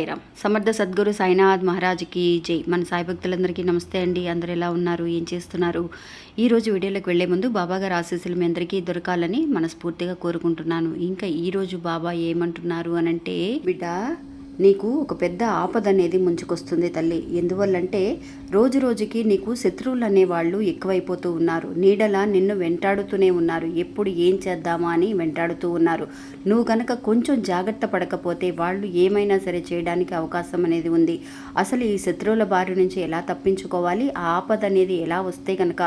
సాయిరామ్ సమర్థ సద్గురు సాయినాథ్ మహారాజ్కి జై. మన సాయి భక్తులందరికీ నమస్తే అండి. అందరు ఎలా ఉన్నారు? ఏం చేస్తున్నారు? ఈ రోజు వీడియోలోకి వెళ్ళే ముందు బాబాగారు ఆశీస్సులు మీ అందరికీ దొరకాలని మనస్ఫూర్తిగా కోరుకుంటున్నాను. ఇంకా ఈ రోజు బాబా ఏమంటున్నారు అనంటే బిడ్డ నీకు ఒక పెద్ద ఆపద అనేది ముంచుకొస్తుంది తల్లి. ఎందువల్లంటే రోజు రోజుకి నీకు శత్రువులు అనేవాళ్ళు ఎక్కువైపోతూ ఉన్నారు. నీడలా నిన్ను వెంటాడుతూనే ఉన్నారు. ఎప్పుడు ఏం చేద్దామా అని వెంటాడుతూ ఉన్నారు. నువ్వు కనుక కొంచెం జాగ్రత్త పడకపోతే వాళ్ళు ఏమైనా సరే చేయడానికి అవకాశం అనేది ఉంది. అసలు ఈ శత్రువుల బారి నుంచి ఎలా తప్పించుకోవాలి? ఆ ఆపద అనేది ఎలా వస్తే కనుక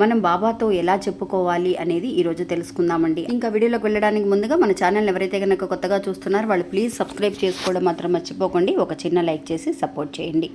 మనం బాబాతో ఎలా చెప్పుకోవాలి అనేది ఈరోజు తెలుసుకుందామండి. ఇంకా వీడియోలోకి వెళ్ళడానికి ముందుగా మన ఛానల్ ఎవరైతే కనుక కొత్తగా చూస్తున్నారో వాళ్ళు ప్లీజ్ సబ్స్క్రైబ్ చేసుకోవడం మాత్రం మర్చిపోకండి. ఒక చిన్న లైక్ చేసి సపోర్ట్ చేయండి.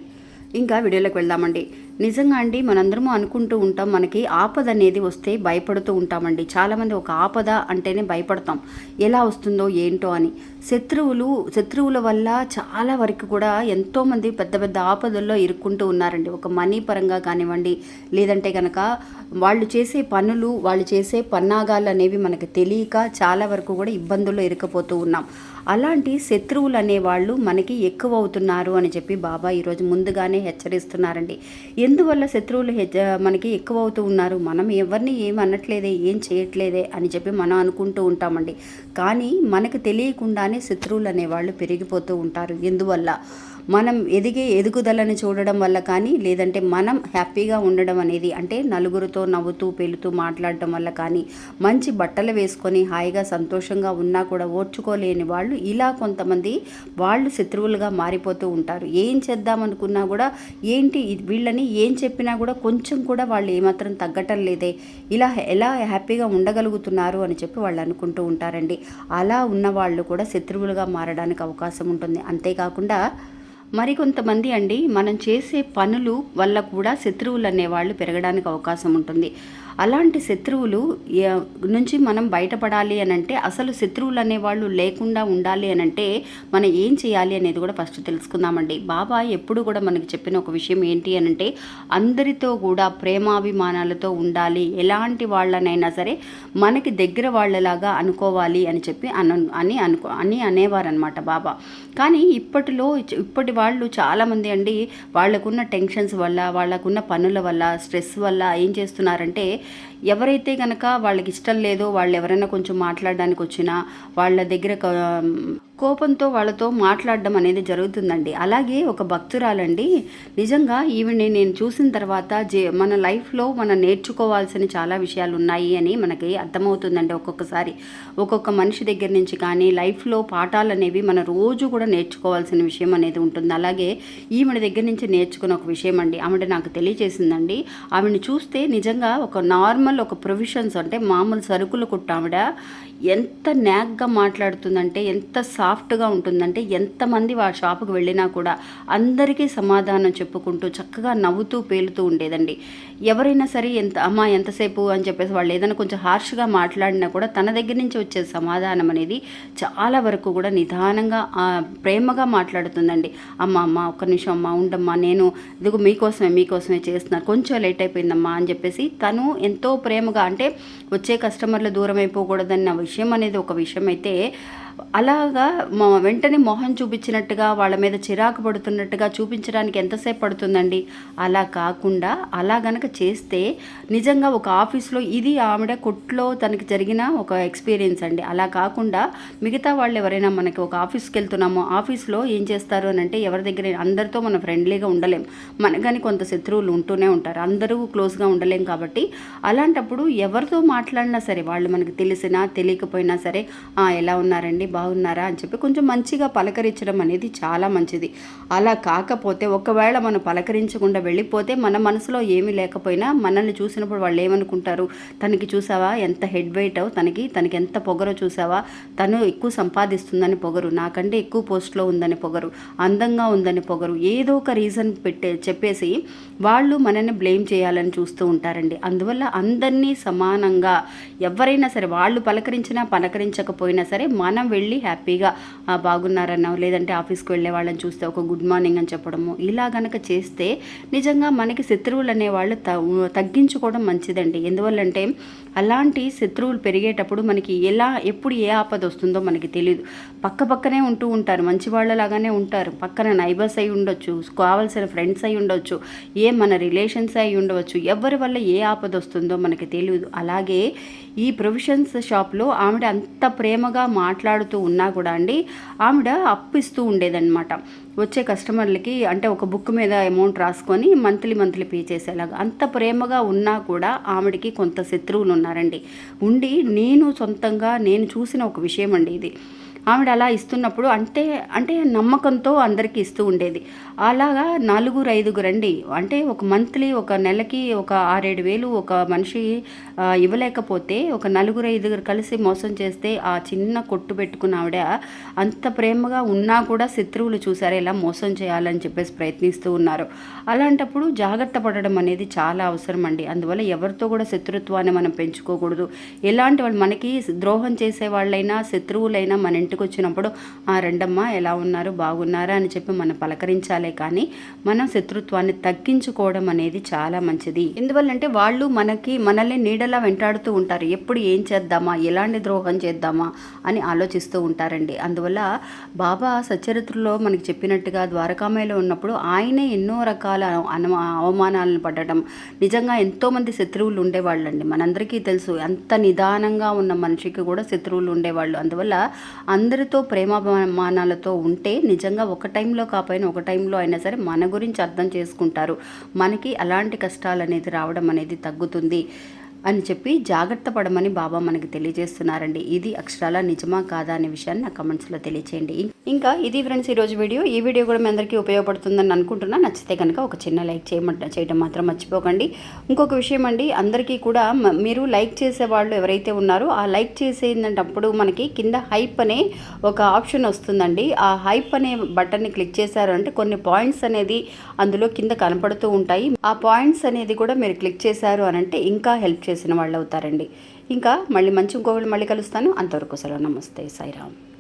ఇంకా వీడియోలోకి వెళ్దామండి. నిజంగా అండి మనందరము అనుకుంటూ ఉంటాం మనకి ఆపద అనేది వస్తే భయపడుతూ ఉంటామండి. చాలామంది ఒక ఆపద అంటేనే భయపడతాం. ఎలా వస్తుందో ఏంటో అని. శత్రువులు శత్రువుల వల్ల చాలా వరకు కూడా ఎంతోమంది పెద్ద పెద్ద ఆపదల్లో ఇరుక్కుంటూ ఉన్నారండి. ఒక మనీ పరంగా కానివ్వండి లేదంటే కనుక వాళ్ళు చేసే పనులు వాళ్ళు చేసే పన్నాగాలు అనేవి మనకు తెలియక చాలా వరకు కూడా ఇబ్బందుల్లో ఇరుక్కుపోతూ ఉన్నాం. అలాంటి శత్రువులు అనేవాళ్ళు మనకి ఎక్కువ అవుతున్నారు అని చెప్పి బాబా ఈరోజు ముందుగానే హెచ్చరిస్తున్నారండి. ఎందువల్ల శత్రువులు హెచ్చ మనకి ఎక్కువ అవుతూ ఉన్నారు? మనం ఎవరిని ఏం అనట్లేదే ఏం చేయట్లేదే అని చెప్పి మనం అనుకుంటూ ఉంటామండి. కానీ మనకు తెలియకుండానే శత్రువులు అనేవాళ్ళు పెరిగిపోతూ ఉంటారు. ఎందువల్ల? మనం ఎదిగే ఎదుగుదలని చూడడం వల్ల కానీ లేదంటే మనం హ్యాపీగా ఉండడం అనేది అంటే నలుగురితో నవ్వుతూ పెళుతూ మాట్లాడటం వల్ల కానీ మంచి బట్టలు వేసుకొని హాయిగా సంతోషంగా ఉన్నా కూడా ఓర్చుకోలేని వాళ్ళు ఇలా కొంతమంది వాళ్ళు శత్రువులుగా మారిపోతూ ఉంటారు. ఏం చేద్దామనుకున్నా కూడా ఏంటి వీళ్ళని ఏం చెప్పినా కూడా కొంచెం కూడా వాళ్ళు ఏమాత్రం తగ్గటం లేదే. ఇలా ఎలా హ్యాపీగా ఉండగలుగుతున్నారు అని చెప్పి వాళ్ళు అనుకుంటూ ఉంటారండి. అలా ఉన్న వాళ్ళు కూడా శత్రువులుగా మారడానికి అవకాశం ఉంటుంది. అంతేకాకుండా మరికొంతమంది అండి మనం చేసే పనులు వల్ల కూడా శత్రువులు అనేవాళ్ళు పెరగడానికి అవకాశం ఉంటుంది. అలాంటి శత్రువులు నుంచి మనం బయటపడాలి అని అంటే అసలు శత్రువులు అనేవాళ్ళు లేకుండా ఉండాలి అని అంటే మనం ఏం చేయాలి అనేది కూడా ఫస్ట్ తెలుసుకుందామండి. బాబా ఎప్పుడు కూడా మనకి చెప్పిన ఒక విషయం ఏంటి అని అంటే అందరితో కూడా ప్రేమాభిమానాలతో ఉండాలి. ఎలాంటి వాళ్ళనైనా సరే మనకి దగ్గర వాళ్ళలాగా అనుకోవాలి అని చెప్పి అను అని అనుకో అని అనేవారనమాట బాబా. కానీ ఇప్పటిలో ఇప్పటి వాళ్ళు చాలామంది అండి వాళ్ళకున్న టెన్షన్స్ వల్ల వాళ్ళకున్న పనుల వల్ల స్ట్రెస్ వల్ల ఏం చేస్తున్నారంటే ఎవరైతే కనుక వాళ్ళకి ఇష్టం లేదో వాళ్ళు ఎవరైనా కొంచెం మాట్లాడడానికి వచ్చినా వాళ్ళ దగ్గర కోపంతో వాళ్ళతో మాట్లాడడం అనేది జరుగుతుందండి. అలాగే ఒక భక్తురాలండి. నిజంగా ఈవిని నేను చూసిన తర్వాత జే మన లైఫ్లో మనం నేర్చుకోవాల్సిన చాలా విషయాలు ఉన్నాయి అని మనకి అర్థమవుతుందండి ఒక్కొక్కసారి. ఒక్కొక్క మనిషి దగ్గర నుంచి కానీ లైఫ్లో పాఠాలు అనేవి మన రోజు కూడా నేర్చుకోవాల్సిన విషయం అనేది ఉంటుంది. అలాగే ఈవిడ దగ్గర నుంచి నేర్చుకున్న ఒక విషయం అండి ఆవిడ నాకు తెలియజేసిందండి ఆవిడని చూస్తే నిజంగా ఒక నార్మల్ ఒక ప్రొవిషన్స్ అంటే మామూలు సరుకులు కుట్ట ఆవిడ ఎంత న్యాక్గా మాట్లాడుతుందంటే ఎంత సా సాఫ్ట్గా ఉంటుందంటే ఎంతమంది ఆ షాపుకి వెళ్ళినా కూడా అందరికీ సమాధానం చెప్పుకుంటూ చక్కగా నవ్వుతూ పేలుతూ ఉండేదండి. ఎవరైనా సరే ఎంత అమ్మా ఎంతసేపు? అని చెప్పేసి వాళ్ళు ఏదైనా కొంచెం హార్ష్గా మాట్లాడినా కూడా తన దగ్గర నుంచి వచ్చే సమాధానం అనేది చాలా వరకు కూడా నిదానంగా ప్రేమగా మాట్లాడుతుందండి. అమ్మ అమ్మ ఒక్క నిమిషం అమ్మ ఉండమ్మా నేను ఇదిగో మీకోసమే మీకోసమే చేస్తున్నాను కొంచెం లేట్ అయిపోయిందమ్మా అని చెప్పేసి తను ఎంతో ప్రేమగా అంటే వచ్చే కస్టమర్లు దూరం అయిపోకూడదన్న విషయం అనేది ఒక విషయం అయితే అలాగా మా వెంటనే మొహం చూపించినట్టుగా వాళ్ళ మీద చిరాకు పడుతున్నట్టుగా చూపించడానికి ఎంతసేపు పడుతుందండి? అలా కాకుండా అలా గనక చేస్తే నిజంగా ఒక ఆఫీస్లో ఇది ఆవిడ కొట్లో తనకి జరిగిన ఒక ఎక్స్పీరియన్స్ అండి. అలా కాకుండా మిగతా వాళ్ళు ఎవరైనా మనకి ఒక ఆఫీస్కి వెళ్తున్నామో ఆఫీస్లో ఏం చేస్తారు అని అంటే ఎవరి దగ్గర అందరితో మనం ఫ్రెండ్లీగా ఉండలేం. మనకని కొంత శత్రువులు ఉంటూనే ఉంటారు. అందరూ క్లోజ్గా ఉండలేం కాబట్టి అలాంటప్పుడు ఎవరితో మాట్లాడినా సరే వాళ్ళు మనకి తెలిసినా తెలియకపోయినా సరే ఎలా ఉన్నారండి? బాగున్నారా అని చెప్పి కొంచెం మంచిగా పలకరించడం అనేది చాలా మంచిది. అలా కాకపోతే ఒకవేళ మనం పలకరించకుండా వెళ్ళిపోతే మన మనసులో ఏమీ లేకపోయినా మనల్ని చూసినప్పుడు వాళ్ళు ఏమనుకుంటారు? తనకి చూసావా? ఎంత హెడ్ వెయిట్ తనకి? తనకి ఎంత పొగరో చూసావా? తను ఎక్కువ సంపాదిస్తుందని పొగరు. నాకంటే ఎక్కువ పోస్ట్లో ఉందని పొగరు. అందంగా ఉందని పొగరు. ఏదో ఒక రీజన్ పెట్టే చెప్పేసి వాళ్ళు మనల్ని బ్లేమ్ చేయాలని చూస్తూ ఉంటారండి. అందువల్ల అందరినీ సమానంగా ఎవరైనా సరే వాళ్ళు పలకరించినా పలకరించకపోయినా సరే మనం వెళ్ళి హ్యాపీగా బాగున్నారనో లేదంటే ఆఫీస్కి వెళ్ళే వాళ్ళని చూస్తే ఒక గుడ్ మార్నింగ్ అని చెప్పడము. ఇలా గనక చేస్తే నిజంగా మనకి శత్రువులు అనేవాళ్ళు తగ్గించుకోవడం మంచిదండి. ఎందువల్లంటే అలాంటి శత్రువులు పెరిగేటప్పుడు మనకి ఎలా ఎప్పుడు ఏ ఆపద వస్తుందో మనకి తెలియదు పక్క పక్కనే ఉంటూ ఉంటారు మంచి వాళ్ళలాగానే ఉంటారు. పక్కన నైబర్స్ అయి ఉండొచ్చు కావాల్సిన ఫ్రెండ్స్ అయి ఉండొచ్చు ఏ మన రిలేషన్స్ అయి ఉండవచ్చు ఎవరి వల్ల ఏ ఆపద వస్తుందో మనకి తెలియదు అలాగే ఈ ప్రొవిషన్స్ షాప్లో ఆవిడ అంత ప్రేమగా మాట్లాడుతూ ఉన్నా కూడా అండి ఆవిడ అప్పు ఇస్తూ ఉండేదన్నమాట. వచ్చే కస్టమర్లకి అంటే ఒక బుక్ మీద అమౌంట్ రాసుకొని మంత్లీ మంత్లీ పే చేసేలాగా అంత ప్రేమగా ఉన్నా కూడా ఆవిడకి కొంత శత్రువులు ఉన్నారండి. ఉండి నేను సొంతంగా నేను చూసిన ఒక విషయం అండి ఇది. ఆవిడ అలా ఇస్తున్నప్పుడు అంటే అంటే నమ్మకంతో అందరికీ ఇస్తూ ఉండేది. అలాగా నలుగురు ఐదుగురు అండి అంటే ఒక మంత్లీ ఒక నెలకి ఒక ఆరేడు వేలు ఒక మనిషి ఇవ్వలేకపోతే ఒక నలుగురు ఐదుగురు కలిసి మోసం చేస్తే ఆ చిన్న కొట్టు పెట్టుకున్న ఆవిడ అంత ప్రేమగా ఉన్నా కూడా శత్రువులు చూసారు ఇలా మోసం చేయాలని చెప్పేసి ప్రయత్నిస్తూ ఉన్నారు. అలాంటప్పుడు జాగ్రత్త పడడం అనేది చాలా అవసరం అండి. అందువల్ల ఎవరితో కూడా శత్రుత్వాన్ని మనం పెంచుకోకూడదు. ఎలాంటి వాళ్ళు మనకి ద్రోహం చేసే వాళ్ళైనా శత్రువులైనా మన ఇంటికి వచ్చినప్పుడు ఆ రెండమ్మ ఎలా ఉన్నారు? బాగున్నారా? అని చెప్పి మనం పలకరించాలే కానీ మనం శత్రుత్వాన్ని తగ్గించుకోవడం అనేది చాలా మంచిది. ఎందువల్లంటే వాళ్ళు మనకి మనల్ని నీడలా వెంటాడుతూ ఉంటారు. ఎప్పుడు ఏం చేద్దామా? ఎలాంటి ద్రోహం చేద్దామా? అని ఆలోచిస్తూ ఉంటారండి. అందువల్ల బాబా సచరిత్రలో మనకి చెప్పినట్టుగా ద్వారకామయలో ఉన్నప్పుడు ఆయనే ఎన్నో రకాల అవమానాలను పడటం నిజంగా ఎంతోమంది శత్రువులు ఉండేవాళ్ళండి. మనందరికీ తెలుసు అంత నిదానంగా ఉన్న మనిషికి కూడా శత్రువులు ఉండేవాళ్ళు. అందువల్ల అందరితో ప్రేమాభిమానాలతో ఉంటే నిజంగా ఒక టైంలో కాకపోయినా ఒక టైంలో అయినా సరే మన గురించి అర్థం చేసుకుంటారు. మనకి అలాంటి కష్టాలు అనేది రావడం అనేది తగ్గుతుంది. అని చెప్పి జాగ్రత్త పడమని బాబా మనకి తెలియజేస్తున్నారండి. ఇది అక్షరాల నిజమా కాదా అనే విషయాన్ని నా కమెంట్స్లో తెలియచేయండి. ఇంకా ఇది ఫ్రెండ్స్ ఈరోజు వీడియో. ఈ వీడియో కూడా మీ అందరికీ ఉపయోగపడుతుందని అనుకుంటున్నా. నచ్చితే కనుక ఒక చిన్న లైక్ చేయమంట చేయడం మాత్రం మర్చిపోకండి. ఇంకొక విషయం అండి అందరికీ కూడా మీరు లైక్ చేసే వాళ్ళు ఎవరైతే ఉన్నారో ఆ లైక్ చేసేటప్పుడు మనకి కింద హైప్ అనే ఒక ఆప్షన్ వస్తుందండి. ఆ హైప్ అనే బటన్ని క్లిక్ చేశారు అంటే కొన్ని పాయింట్స్ అనేది అందులో కింద కనపడుతూ ఉంటాయి. ఆ పాయింట్స్ అనేది కూడా మీరు క్లిక్ చేశారు అని అంటే ఇంకా హెల్ప్ చేసిన వాళ్ళు అవుతారండి. ఇంకా మళ్ళీ మంచి ఇంకొకళ్ళు మళ్ళీ కలుస్తాను. అంతవరకు సెలవు. నమస్తే. సాయిరామ్.